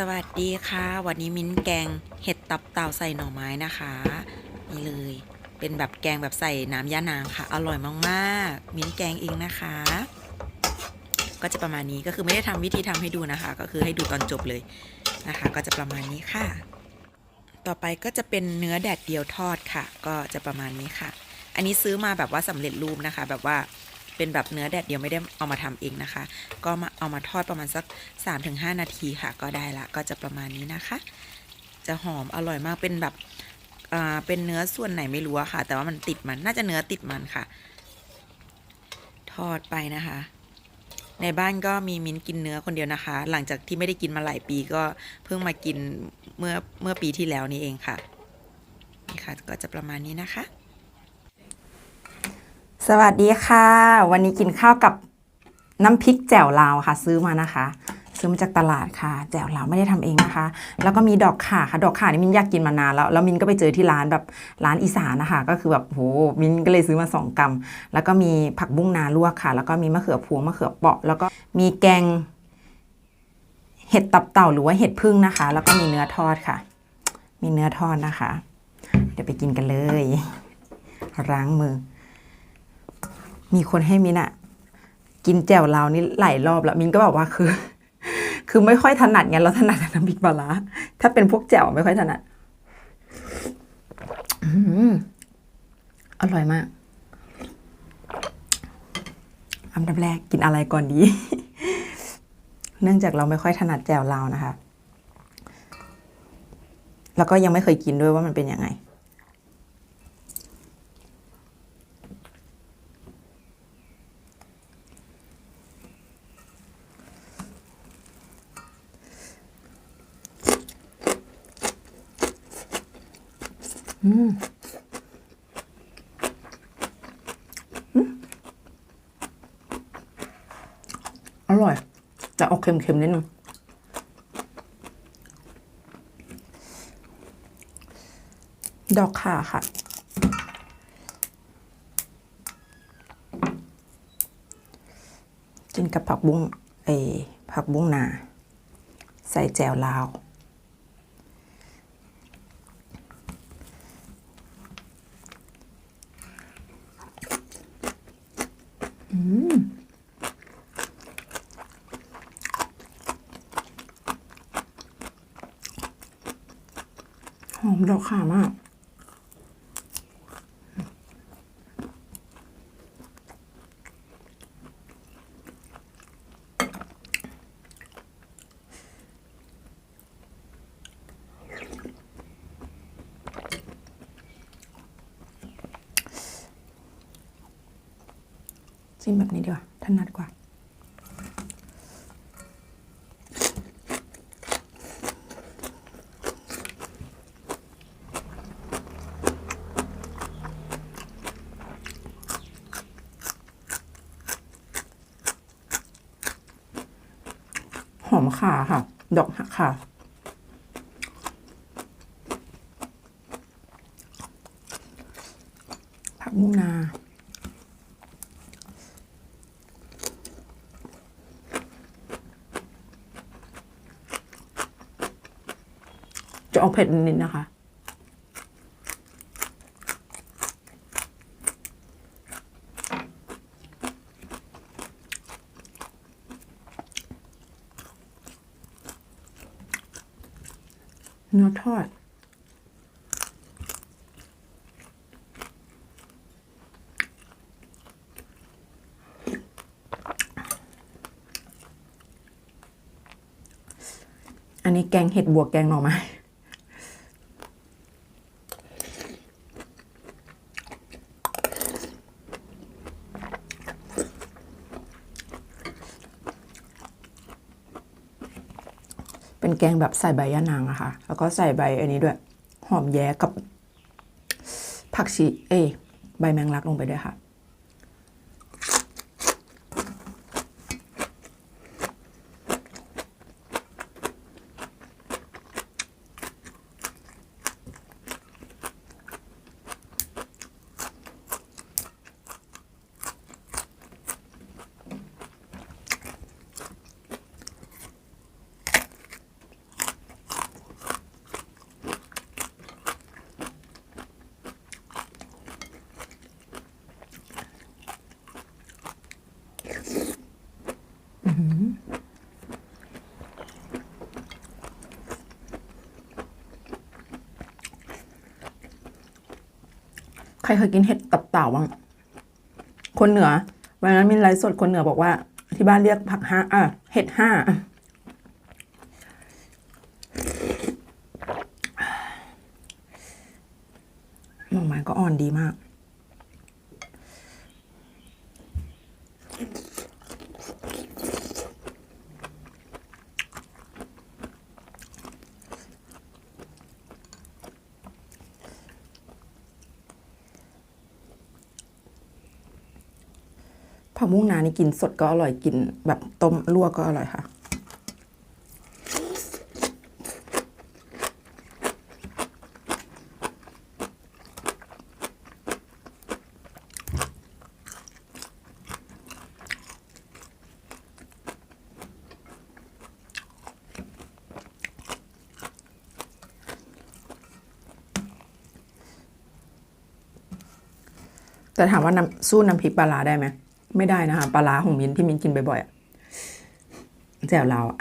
สวัสดีค่ะ วันนี้มิ้นแกงเห็ดตับเต่าใส่หน่อไม้นะคะนี่เลย เป็นแบบแกงแบบใส่น้ำย่านางค่ะ อร่อยมากๆ มิ้นแกงเองนะคะ ก็จะประมาณนี้ก็คือไม่ได้ทำวิธีทำให้ดูนะคะ ก็คือให้ดูตอนจบเลยนะคะ ก็จะประมาณนี้ค่ะ ต่อไปก็จะเป็นเนื้อแดดเดียวทอดค่ะ ก็จะประมาณนี้ค่ะ อันนี้ซื้อมาแบบว่าสำเร็จรูปนะคะ แบบว่า เป็นแบบเนื้อแดดเดียวไม่ได้เอามาทำเองนะคะ ก็มาเอามาทอดประมาณสัก 3-5 นาทีค่ะ ก็ได้ละก็จะประมาณนี้นะคะ จะหอมอร่อยมากเป็นแบบอ่าเป็นเนื้อส่วนไหนไม่รู้อะค่ะ แต่ว่ามันติดมันน่าจะเนื้อติดมันค่ะ ทอดไปนะคะ ในบ้านก็มีมิ้นกินเนื้อคนเดียวนะคะ หลังจากที่ไม่ได้กินมาหลายปีก็เพิ่งมากินเมื่อเมื่อปีที่แล้วนี่เองค่ะนี่ค่ะ ก็จะประมาณนี้นะคะ สวัสดีค่ะ วันนี้กินข้าวกับน้ำพริกแจ่วลาวค่ะ ซื้อมานะคะ ซื้อมาจากตลาดค่ะ แจ่วลาวไม่ได้ทำเองนะคะ แล้วก็มีดอกข่าค่ะ ดอกข่านี่มินอยากกินมานานแล้วแล้วมินก็ไปเจอที่ร้านแบบร้านอีสานนะคะ ก็คือแบบโหมินก็เลยซื้อมาสองกำแล้วก็มีผักบุ้งนาลวกค่ะ แล้วก็มีมะเขือพวงมะเขือเปราะ แล้วก็มีแกง เห็ดตับเต่าหรือว่าเห็ดพึ่งนะคะ แล้วก็มีเนื้อทอดค่ะ มีเนื้อทอดนะคะ เดี๋ยวไปกินกันเลย ล้างมือ มีคนให้มินอะกินแจ่วลาวนี่หลายรอบแล้วมินก็แบบว่าคือ คือไม่ค่อยถนัดไงเราถนัดน้ำพริกปลาร้าถ้าเป็นพวกแจ่วไม่ค่อยถนัดอืมอร่อยมากอันดับแรกกินอะไรก่อนดี เนื่องจากเราไม่ค่อยถนัดแจ่วลาวนะคะ แล้วก็ยังไม่เคยกินด้วยว่ามันเป็นยังไง อร่อย จะออกเค็มๆนิดนึงดอกข่าค่ะ กินกับผักบุ้งเออผักบุ้งนา ใส่แจวลาว หอมดอก ข่ามากจิ้มแบบนี้ดีกว่าถนัดกว่า หอมข่าค่ะ ดอกหักค่ะ ผักมุนาจะออกเผ็ดนิดๆนะคะ เนื้อทอด อันนี้แกงเห็ดบวกแกงหน่อไม้เป็นแกงแบบใส่ใบยะนางอะค่ะ แล้วก็ใส่ใบอันนี้ด้วย หอมแย้กับผักชีเอ ใบแมงลักลงไปด้วยค่ะ ใครเคยกินเห็ดตับเต่าบ้างคนเหนือวันนั้นมีไลฟ์สดคนเหนือบอกว่า ที่บ้านเรียกผักห้าอะเห็ดห้าหน่อไม้ก็อ่อนดีมาก ผักมุ้งนานี่กินสดก็อร่อยกิน แบบต้มลวกก็อร่อยค่ะ แต่ถามว่าน้ำสู้น้ำพริกปลาร้าได้ไหม ไม่ได้นะคะปลาร้าของมิ้นที่มิ้นกินบ่อยๆอะแจ่วเราวอะ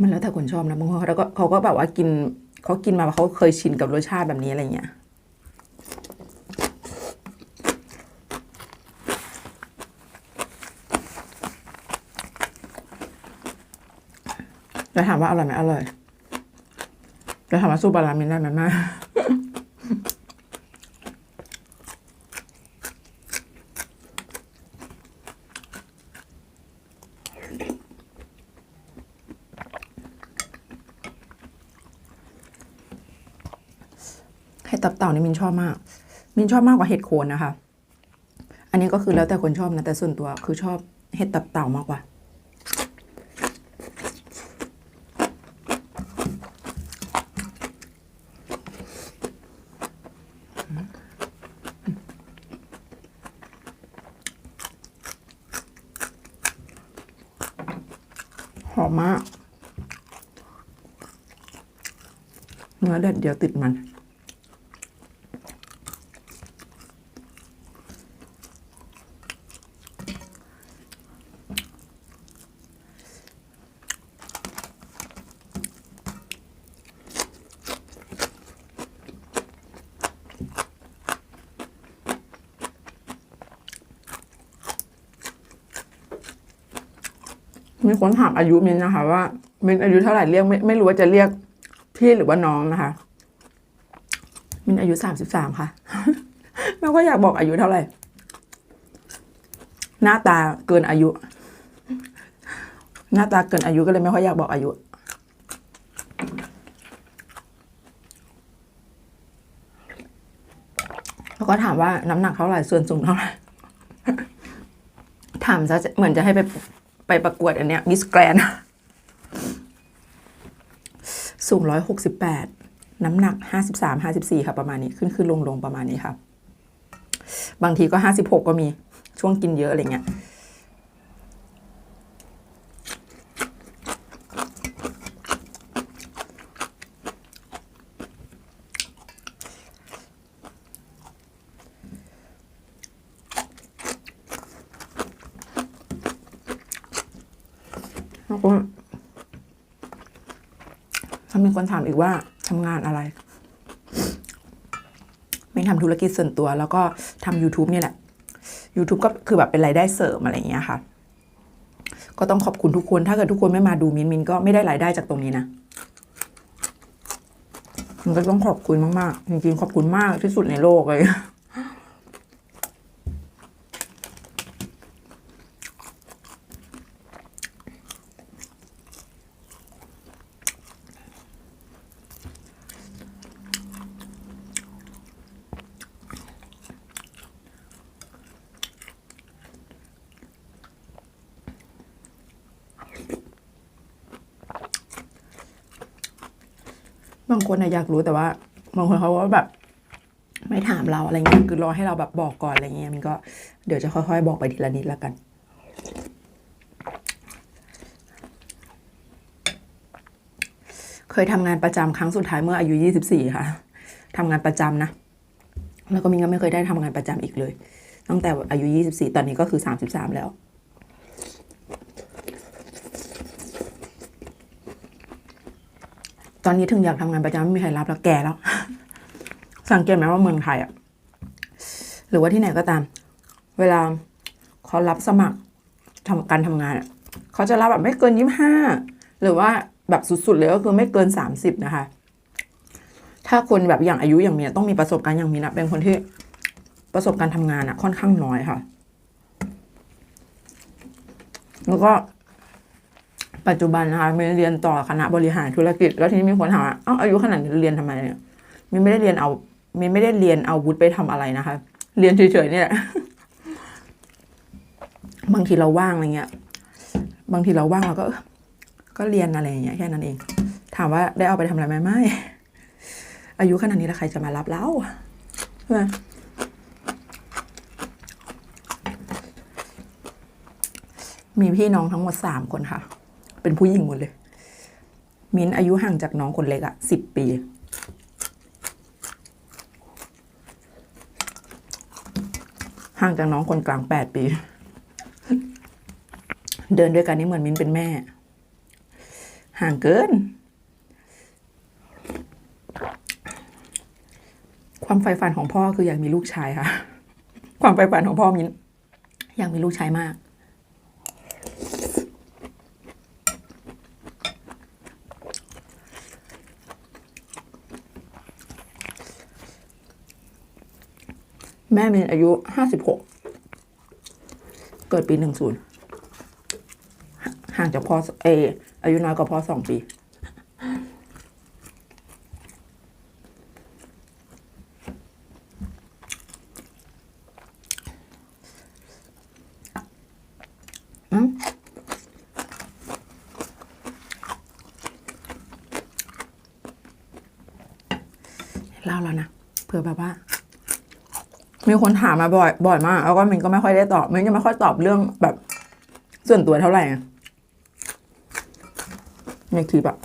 มันแล้วแต่คนชอบนะบางคนเขาก็เขาก็แบบว่ากินเขากินมาเขาเคยชินกับรสชาติแบบนี้อะไรเงี้ยแล้วถามว่าอร่อยไหมอร่อยแล้วถามว่าสู้ปลาร้ามินได้ไหมมาก เนี่มินชอบมาก มินชอบมากกว่าเห็ดโคนนะคะ อันนี้ก็คือแล้วแต่คนชอบนะ แต่ส่วนตัวคือชอบเห็ดตับเต่ามากกว่า หอมมาก เนื้อเด็ดเดียวติดมัน มีคนถามอายุมินนะคะ ว่ามินอายุเท่าไหร่เรียกไม่ไม่รู้ว่าจะเรียกพี่หรือว่าน้องนะคะ มินอายุสามสิบสามค่ะไม่ก็อยากบอกอายุเท่าไหร่ หน้าตาเกินอายุ หน้าตาเกินอายุก็เลยไม่ค่อยอยากบอกอายุแล้วก็ถามว่าน้ำหนักเท่าไหร่ส่วนสูงเท่าไหร่ถามซะเหมือนจะให้ไป ไปประกวดอันเนี้ยมิสแกรนสูงร้อยหกสิบแปดน้ำหนักห้าสิบสามห้าสิบสี่ค่ะประมาณนี้ขึ้นขึ้นลงลงประมาณนี้ค่ะ บางทีก็ห้าสิบหกก็มีช่วงกินเยอะอะไรเงี้ย แล้วก็ถ้ามีคนถาม อีกว่าทำงานอะไร ไม่ทำธุรกิจส่วนตัว แล้วก็ทำ YouTube เนี่ยแหละ YouTube ก็คือแบบเป็นรายได้เสริมอะไรอย่างเงี้ยค่ะ ก็ต้องขอบคุณทุกคน ถ้าเกิดทุกคนไม่มาดูมินมินก็ไม่ได้รายได้จากตรงนี้นะมันก็ต้องขอบคุณมากๆ จริงๆ ขอบคุณมากที่สุดในโลกเลย คนน่ะอยากรู้แต่ว่าบางคนเขาก็แบบไม่ถามเราอะไรเงี้ยคือรอให้เราแบบบอกก่อนอะไรเงี้ยมันก็เดี๋ยวจะค่อย ๆ บอกไปทีละนิดแล้วกัน เคยทำงานประจำครั้งสุดท้ายเมื่ออายุ 24 ค่ะทำงานประจำนะ แล้วก็มินก็ไม่เคยได้ทำงานประจำอีกเลย ตั้งแต่อายุ 24 ตอนนี้ก็คือ 33 แล้ว ตอนนี้ถึงอยากทำงานประจำไม่มีใครรับแล้วแก่แล้ว สังเกตไหมว่าเมืองไทยอะหรือว่าที่ไหนก็ตาม เวลาเขารับสมัครทำการทำงานอะเขาจะรับแบบไม่เกินยี่ห้าหรือว่าแบบสุดๆเลยก็คือไม่เกินสามสิบนะคะ ถ้าคนแบบอย่างอายุอย่างเมียต้องมีประสบการณ์อย่างมีนะเป็นคนที่ประสบการณ์ทำงานอะค่อนข้างน้อยค่ะ แล้วก็ ปัจจุบันนะคะมีเรียนต่อคณะบริหารธุรกิจ แล้วทีนี้มีคนถามว่าอ้าวอายุขนาดนี้เรียนทำไมเนี่ยมีไม่ได้เรียนเอามีไม่ได้เรียนเอาวุฒิไปทำอะไรนะคะ เรียนเฉยๆนี่แหละบางทีเราว่างอะไรเงี้ย บางทีเราว่างเราก็ ก็เรียนอะไรอย่างเงี้ยแค่นั้นเอง ถามว่าได้เอาไปทำอะไรไหมไม่ อายุขนาดนี้แล้วใครจะมารับเราใช่ไหมมีพี่น้องทั้งหมดสามคนค่ะ เป็นผู้หญิงหมดเลย มิ้นอายุห่างจากน้องคนเล็กอะสิบปี ห่างจากน้องคนกลางแปดปี เดินด้วยกันนี่เหมือนมิ้นเป็นแม่ ห่างเกิน ความใฝ่ฝันของพ่อคืออยากมีลูกชายค่ะ ความใฝ่ฝันของพ่อมิ้นอยากมีลูกชายมาก แม่เมนอายุห้าสิบหกเกิดปีหนึ่งศูนย์ห่างจากพ่อเออายุน้อยกว่าพ่อสองปีอืมเล่าแล้วนะเผื่อแบบว่า มีคนถามมาบ่อยบ่อยมาก แล้วก็มินก็ไม่ค่อยได้ตอบมินจะไม่ค่อยตอบเรื่องแบบ ส่วนตัวเท่าไหร่อะในคลิปอะ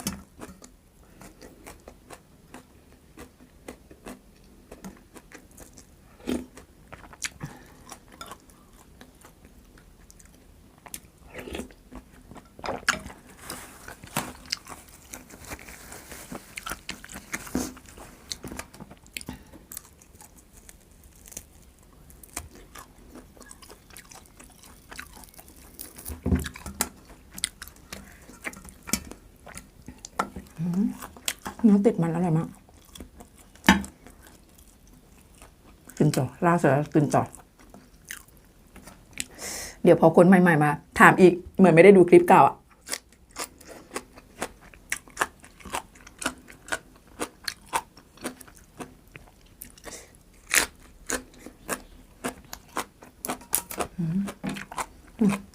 เนื้อติดมันอร่อยมาก กินต่อล่าเสร็จแล้วกินต่อ เดี๋ยวพอคนใหม่ ๆ มา ถามอีกเหมือนไม่ได้ดูคลิปเก่าอะอืม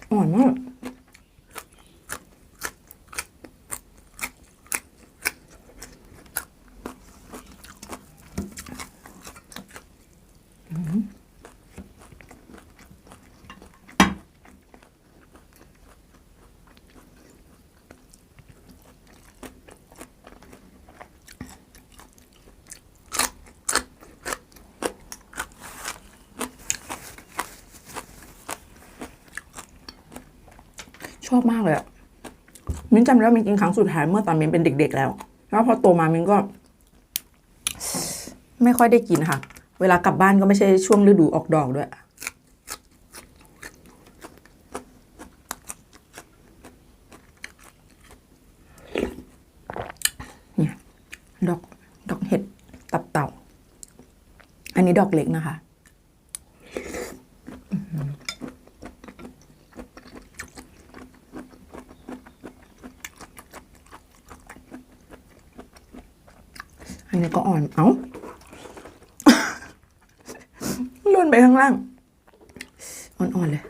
อร่อยมาก ชอบมากเลยอะมิ้นจำได้ว่ามิ้นกินครั้งสุดท้ายเมื่อตอนมิ้นเป็นเด็ก ๆ แล้ว แล้วพอโตมามิ้นก็ ไม่ค่อยได้กินค่ะ เวลากลับบ้านก็ไม่ใช่ช่วงฤดูออกดอกด้วยนี่ยดอกดอกเห็ดตับเต่า อันนี้ดอกเล็กนะคะ ก็อ่อน เอ้าล่นไปข้างล่าง อ่อนๆเลย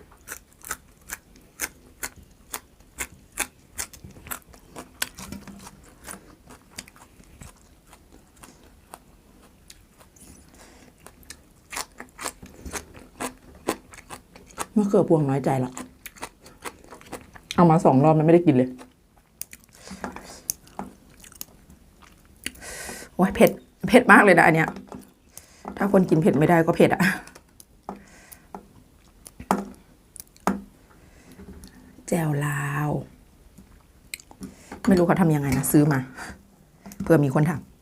มะเขือพวงน้อยใจละ เอามาสองรอบมันไม่ได้กินเลย เผ็ด เผ็ดมากเลยนะอันเนี้ย ถ้าคนกินเผ็ดไม่ได้ก็เผ็ดอะแจวลาว ไม่รู้เขาทำยังไงนะ ซื้อมา เพื่อมีคนทำ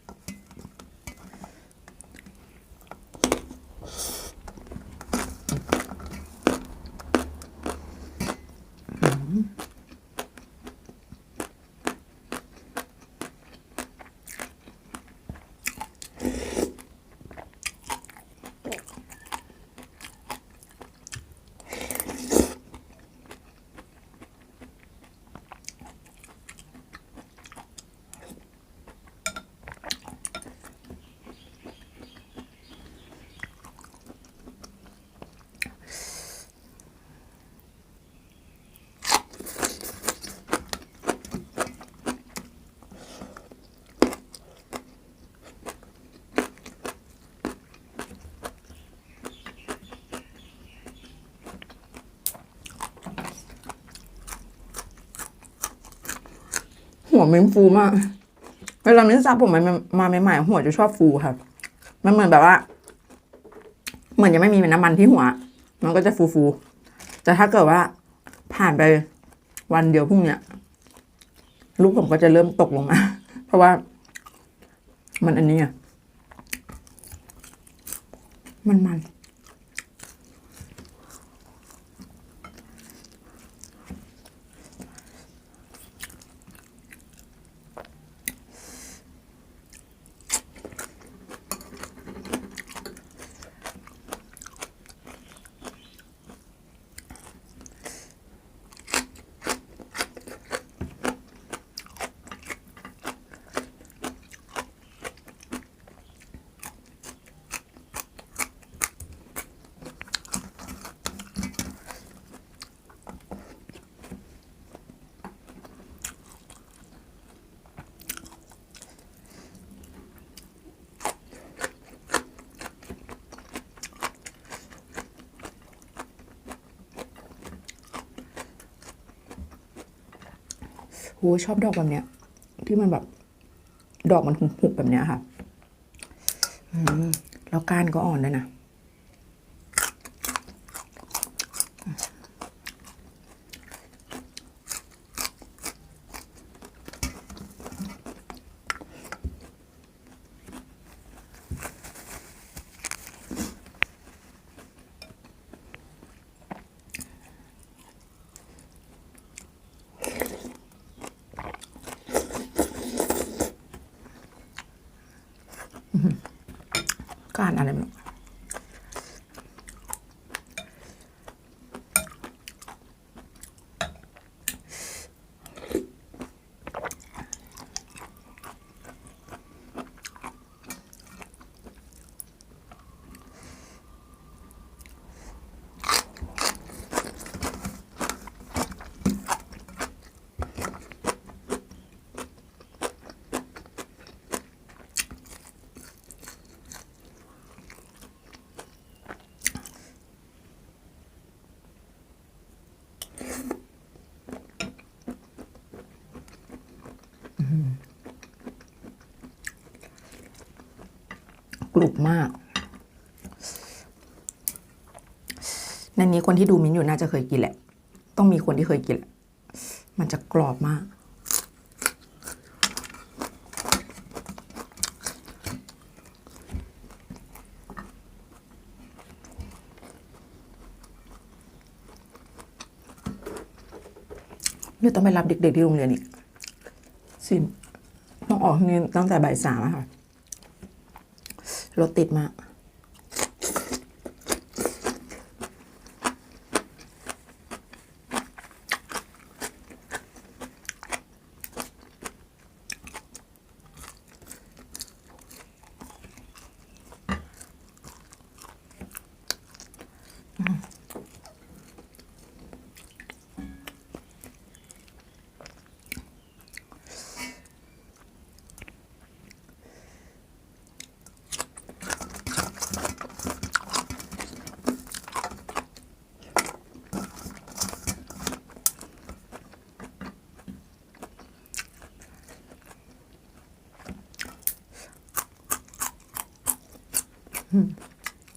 วมันฟูมาก เวลามิ้นสระผมมันมาใหม่ๆหัวจะชอบฟูครับ มันเหมือนแบบว่า เหมือนยังไม่มีน้ำมันที่หัว มันก็จะฟูๆ แต่ถ้าเกิดว่า ผ่านไปวันเดียวพรุ่งเนี้ยลูกผมก็จะเริ่มตกลงมา เพราะว่า มันอันนี้อะมันมัน โหชอบดอกแบบเนี้ย ที่มันแบบ ดอกมันหุบๆแบบเนี้ยค่ะแล้วก้านก็อ่อนด้วยนะ ก้านอะไร กรุบมาก ในนี้คนที่ดูมิ้นอยู่น่าจะเคยกินแหละ ต้องมีคนที่เคยกินแหละ มันจะกรอบมาก เดี๋ยวต้องไปรับเด็กๆที่โรงเรียนอีกสิต้องออกนี่ตั้งแต่บ่ายสามอะค่ะ รถติดมาก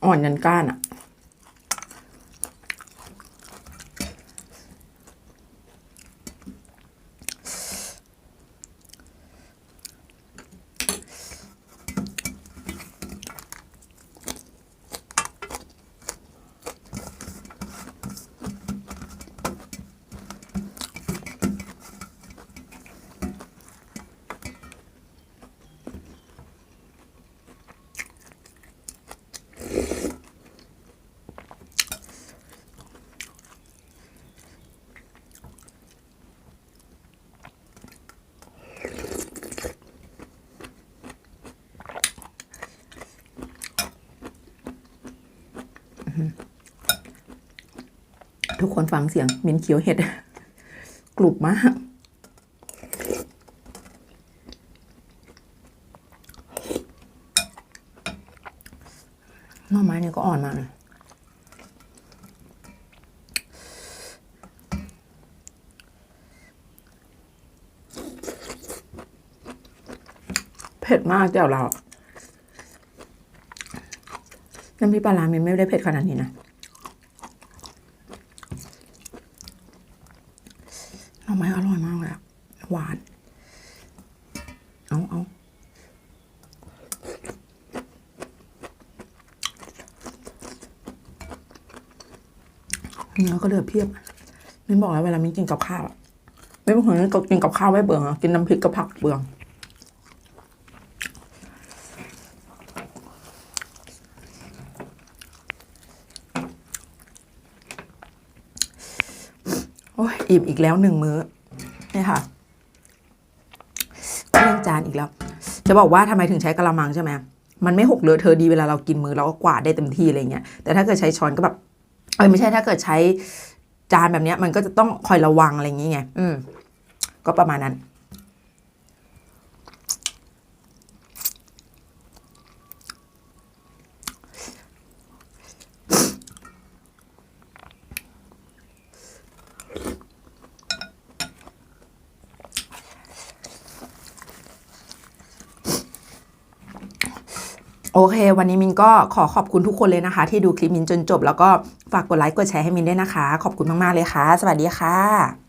อ่อนยันก้านอะ คนฟังเสียงมินเคี้ยวเห็ด กรุบมาก หน่อไม้เนี่ยก็อ่อนมากเลยเผ็ดมากแจ่วเราน้ำพริกปลาร้ามินไม่ได้เผ็ดขนาดนี้นะ หน่อไม้อร่อยมากเลยอะหวาน เอาเอาเนื้อก็เหลือเพียบมินบอกแล้วเวลามินกินกับข้าวไม่เป็นคนกินกับข้าวไม่เบื่อกินน้ำพริกกับผักเบื่อ โอิ่มอีกแล้วหนึ่งมื้อนี่ค่ะเครื่องจานอีกแล้ว จะบอกว่าทำไมถึงใช้กระมังใช่ไหมมันไม่หกเลอะเธอดีเวลาเรากินมือเราก็กวาดได้เต็มที่อะไรเงี้ยแต่ถ้าเกิดใช้ช้อนก็แบบเออไม่ใช่ถ้าเกิดใช้จานแบบเนี้ยมันก็จะต้องคอยระวังอะไรอย่างเงี้ยอืมก็ประมาณนั้น โอเค วันนี้มินก็ขอขอบคุณทุกคนเลยนะคะ ที่ดูคลิปมินจนจบ แล้วก็ฝากกดไลค์กดแชร์ให้มินด้วยนะคะ ขอบคุณมาก ๆ เลยค่ะ สวัสดีค่ะ